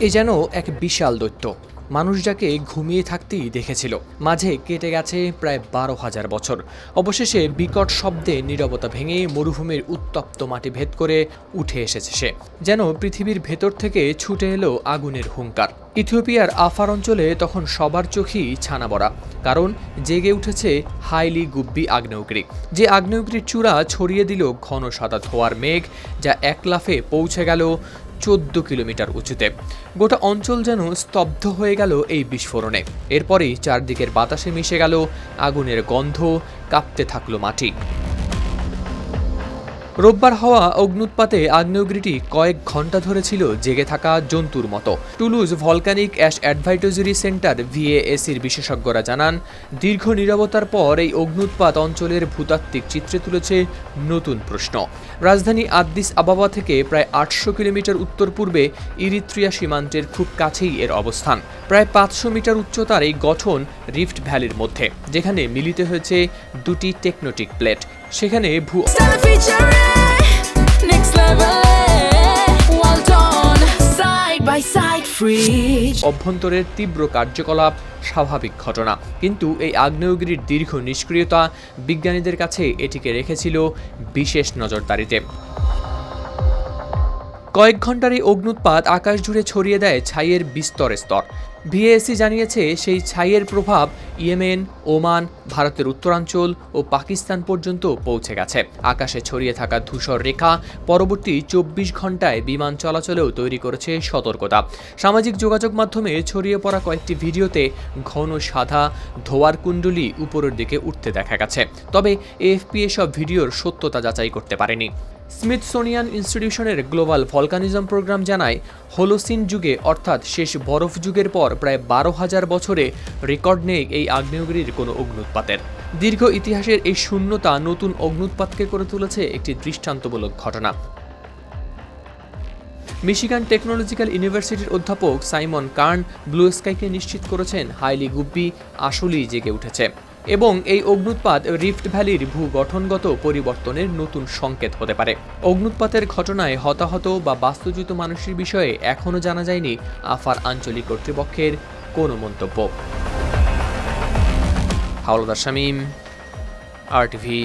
এ যেন এক বিশাল দৈত্য। মানুষ যাকে ঘুমিয়ে থাকতেই দেখেছিল। মাঝে কেটে গেছে প্রায় বারো হাজার বছর। অবশেষে বিকট শব্দে নীরবতা ভেঙে মরুভূমির উত্তপ্ত মাটি ভেদ করে উঠে এসেছে সে। যেন পৃথিবীর ভেতর থেকে ছুটে এলো আগুনের হুঙ্কার। ইথিওপিয়ার আফার অঞ্চলে তখন সবার চোখই ছানা বড়া। কারণ জেগে উঠেছে হাইলি গুব্বি আগ্নেয়গিরি। যে আগ্নেয়গিরির চূড়া ছড়িয়ে দিল ঘন সাদা ধোয়ার মেঘ, যা এক লাফে পৌঁছে গেল চোদ্দ কিলোমিটার উঁচুতে। গোটা অঞ্চল যেন স্তব্ধ হয়ে গেল এই বিস্ফোরণে। এরপরেই চারদিকের বাতাসে মিশে গেল আগুনের গন্ধ, কাঁপতে থাকল মাটি। রোববার হওয়া অগ্নুৎপাতে আগ্নেয়গিরিটি কয়েক ঘণ্টা ধরে ছিল জেগে থাকা জন্তুর মতো। Toulouse volcanic ash advisory centre ভিএএসির বিশেষজ্ঞরা জানান, দীর্ঘ নিরবতার পর এই অগ্নুৎপাত অঞ্চলের ভূতাত্ত্বিক চিত্রে তুলেছে নতুন প্রশ্ন। রাজধানী আদ্দিস আবাবা থেকে প্রায় আটশো কিলোমিটার উত্তর পূর্বে ইরিত্রিয়া সীমান্তের খুব কাছেই এর অবস্থান। প্রায় পাঁচশো মিটার উচ্চতার এই গঠন রিফট ভ্যালির মধ্যে, যেখানে মিলিত হয়েছে দুটি টেকনোটিক প্লেট। সেখানে side, free. অভ্যন্তরের তীব্র কার্যকলাপ স্বাভাবিক ঘটনা। কিন্তু এই আগ্নেয়গিরির দীর্ঘ নিষ্ক্রিয়তা বিজ্ঞানীদের কাছে এটিকে রেখেছিল বিশেষ নজরদারিতে। কয়েক ঘণ্টার এই অগ্নুৎপাত আকাশ জুড়ে ছড়িয়ে দেয় ছাইয়ের বিস্তর স্তর। ভিএএসি জানিয়েছে সেই ছাইয়ের প্রভাব ইয়েমেন, ওমান, ভারতের উত্তরাঞ্চল ও পাকিস্তান পর্যন্ত পৌঁছে গেছে। আকাশে ছড়িয়ে থাকা ধূসর রেখা পরবর্তী চব্বিশ ঘন্টায় বিমান চলাচলেও তৈরি করেছে সতর্কতা। সামাজিক যোগাযোগ মাধ্যমে ছড়িয়ে পড়া কয়েকটি ভিডিওতে ঘন সাদা ধোয়ার কুণ্ডলি উপরের দিকে উঠতে দেখা গেছে। তবে এএফপি এসব ভিডিওর সত্যতা যাচাই করতে পারেনি। স্মিথসোনিয়ান ইনস্টিটিউশনের গ্লোবাল ভলকানিজম প্রোগ্রাম জানায়, হোলোসিন যুগে, অর্থাৎ শেষ বরফ যুগের পর প্রায় বারো হাজার বছরে রেকর্ড নেই এই আগ্নেয়গিরির কোনো অগ্নুৎপাতের। দীর্ঘ ইতিহাসের এই শূন্যতা নতুন অগ্নুৎপাতকে করে তুলেছে একটি দৃষ্টান্তমূলক ঘটনা। মিশিগান টেকনোলজিক্যাল ইউনিভার্সিটির অধ্যাপক সাইমন কার্ন ব্লু স্কাইকে নিশ্চিত করেছেন, হাইলি গুব্বি আসলেই জেগে উঠেছে। এবং এই অগ্নুৎপাত রিফট ভ্যালির ভূগঠনগত পরিবর্তনের নতুন সংকেত হতে পারে। অগ্নুৎপাতের ঘটনায় হতাহত বা বাস্তুচ্যুত মানুষের বিষয়ে এখনও জানা যায়নি আফার আঞ্চলিক কর্তৃপক্ষের কোনো মন্তব্য। হাওলাদার শামীম আর টিভি